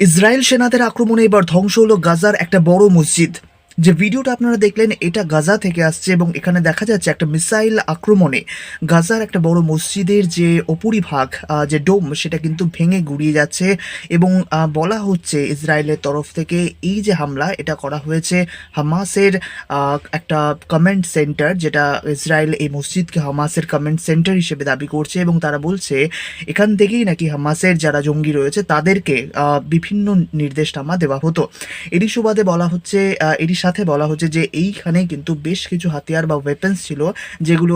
Israel সেনাদের আক্রমণে এবার ধ্বংস হলো গাজার একটা বড় মসজিদ। যে ভিডিওটা আপনারা দেখলেন এটা গাজা থেকে আসছে এবং এখানে দেখা যাচ্ছে একটা মিসাইল আক্রমণে গাজার একটা বড় মসজিদের যে উপরিভাগ আহ, যে ডোম সেটা কিন্তু ভেঙে গুড়িয়ে যাচ্ছে এবং বলা হচ্ছে ইসরায়েলের তরফ থেকে এই যে হামলা এটা করা হয়েছে হামাসের একটা কমেন্ট সেন্টার যেটা ইসরায়েল এই মসজিদকে হামাসের কমেন্ট সেন্টার হিসেবে দাবি করছে এবং তারা বলছে এখান থেকেই নাকি হামাসের যারা জঙ্গি রয়েছে তাদেরকে বিভিন্ন নির্দেশনামা দেওয়া হতো। এরই সুবাদে বলা হচ্ছে এরই সাথে বলা হচ্ছে যে এইখানে কিন্তু বেশ কিছু হাতিয়ার বা ওয়েপন্স ছিল যেগুলো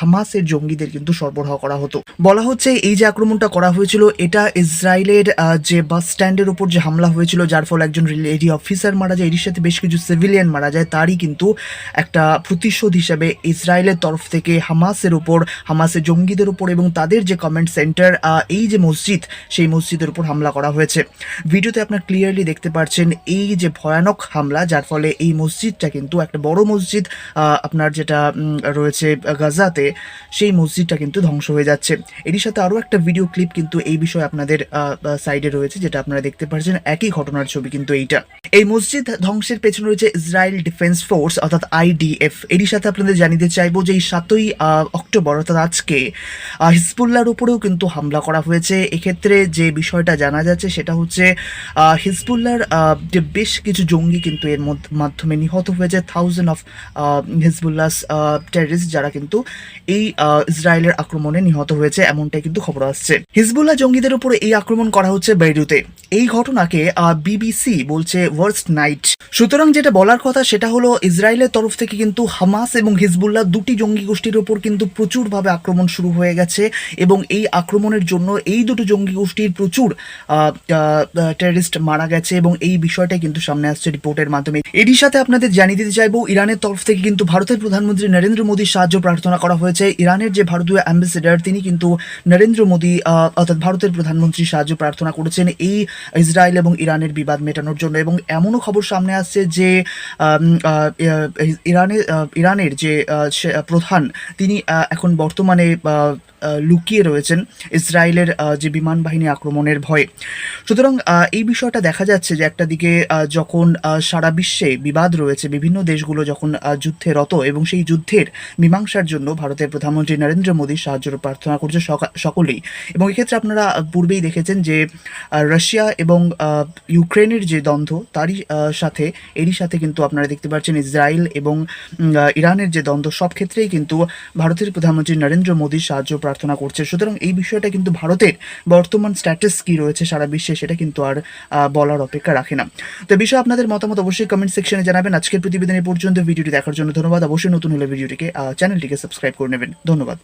হামাসের জঙ্গিদের কিন্তু সরবরাহ করা হতো। বলা হচ্ছে এই যে আক্রমণটা করা হয়েছিল, এটা ইসরায়েলের যে বাস স্ট্যান্ডের উপর যে হামলা হয়েছিল, যার ফলে একজন লেডি অফিসার মারা যায় এর সাথে বেশ কিছু সিভিলিয়ান মারা যায়, তারই কিন্তু একটা প্রতিশোধ হিসাবে ইসরায়েলের তরফ থেকে হামাসের উপর, হামাসের জঙ্গিদের উপর এবং তাদের যে কমেন্ট সেন্টার এই যে মসজিদ, সেই মসজিদের উপর হামলা করা হয়েছে। ভিডিওতে আপনার ক্লিয়ারলি দেখতে পাচ্ছেন এই যে ভয়ানক হামলা, যার ফলে এই মসজিদটা কিন্তু একটা বড় মসজিদ আপনার যেটা রয়েছে গাজাতে সেই মসজিদটা কিন্তু ধ্বংস হয়ে যাচ্ছে। এরই সাথে আরও একটা ভিডিও ক্লিপ কিন্তু এই বিষয়ে আপনাদের সাইডে রয়েছে যেটা আপনারা দেখতে পাচ্ছেন একই ঘটনার ছবি কিন্তু এইটা। এই মসজিদ ধ্বংসের পেছনে রয়েছে ইসরায়েল ডিফেন্স ফোর্স অর্থাৎ আইডিএফ এরই সাথে আপনাদের জানিতে চাইব যে এই সাতই অক্টোবর অর্থাৎ আজকে আহ, হিজবুল্লাহর উপরেও কিন্তু হামলা করা হয়েছে। এক্ষেত্রে যে বিষয়টা জানা যাচ্ছে সেটা হচ্ছে আহ, যে বেশ কিছু জঙ্গি কিন্তু এর মধ্য- মাধ্যমে নিহত হয়েছে থাউজেন্ড অফ হিজবুল্লাহ টেরিস্ট যারা কিন্তু এই ইসরায়েলের আক্রমণে নিহত হয়েছে, এমনটাই কিন্তু খবর আসছে। হিজবুল্লাহ জঙ্গিদের উপরে এই আক্রমণ করা হচ্ছে বেইরুতে। এই ঘটনাকে বিবিসি বলছে ওয়ার্স্ট নাইট সুতরাং যেটা বলার কথা সেটা হলো, ইসরায়েলের তরফ থেকে কিন্তু হামাস এবং হিজবুল্লাহ দুটি জঙ্গি গোষ্ঠীর উপর কিন্তু প্রচুরভাবে আক্রমণ শুরু হয়ে গেছে এবং এই আক্রমণের জন্য এই দুটো জঙ্গি গোষ্ঠীর প্রচুর টেররিস্ট মারা গেছে এবং এই বিষয়টাই কিন্তু সামনে আসছে রিপোর্টের মাধ্যমে। এরই সাথে আপনাদের জানিয়ে দিতে চাইব, ইরানের তরফ থেকে কিন্তু ভারতের প্রধানমন্ত্রী নরেন্দ্র মোদীর সাহায্য প্রার্থনা করা হয়েছে। ইরানের যে ভারতীয় অ্যাম্বাসেডার তিনি কিন্তু নরেন্দ্র মোদী অর্থাৎ ভারতের প্রধানমন্ত্রীর সাহায্য প্রার্থনা করেছেন এই ইসরায়েল এবং ইরানের বিবাদ মেটানোর জন্য। এবং এমনও খবর সামনে আসছে যে ইরানের ইরানের যে প্রধান, তিনি এখন বর্তমানে লুকিয়ে রয়েছেন ইসরায়েলের যে বিমান বাহিনী আক্রমণের ভয়ে। সুতরাং এই বিষয়টা দেখা যাচ্ছে যে একটা দিকে যখন সারা বিশ্বে বিবাদ রয়েছে। বিভিন্ন দেশগুলো যখন যুদ্ধে রত এবং সেই যুদ্ধের মীমাংসার জন্য ভারতের প্রধানমন্ত্রী নরেন্দ্র মোদীর সাহায্য প্রার্থনা করছে সকলেই। এবং এক্ষেত্রে আপনারা পূর্বেই দেখেছেন যে রাশিয়া এবং ইউক্রেনের যে দ্বন্দ্ব, তারই সাথে, এরই সাথে কিন্তু আপনারা দেখতে পাচ্ছেন ইসরায়েল এবং ইরানের যে দ্বন্দ্ব, সব ক্ষেত্রেই কিন্তু ভারতের প্রধানমন্ত্রী নরেন্দ্র মোদীর সাহায্য প্রার্থনা করছে। সুতরাং এই বিষয়টা কিন্তু ভারতের বর্তমান স্ট্যাটাস কি রয়েছে সারা বিশ্বে, সেটা কিন্তু আর বলার অপেক্ষা রাখে না। তো বিষয়ে আপনাদের মতামত অবশ্যই কমেন্ট সেকশনে জানাবেন, আজকের প্রতিবেদনে পর্যন্ত। ভিডিওটি দেখার জন্য ধন্যবাদ। অবশ্যই নতুন হলে ভিডিওটিকে চ্যানেলটিকে সাবস্ক্রাইব করে নেবেন। ধন্যবাদ।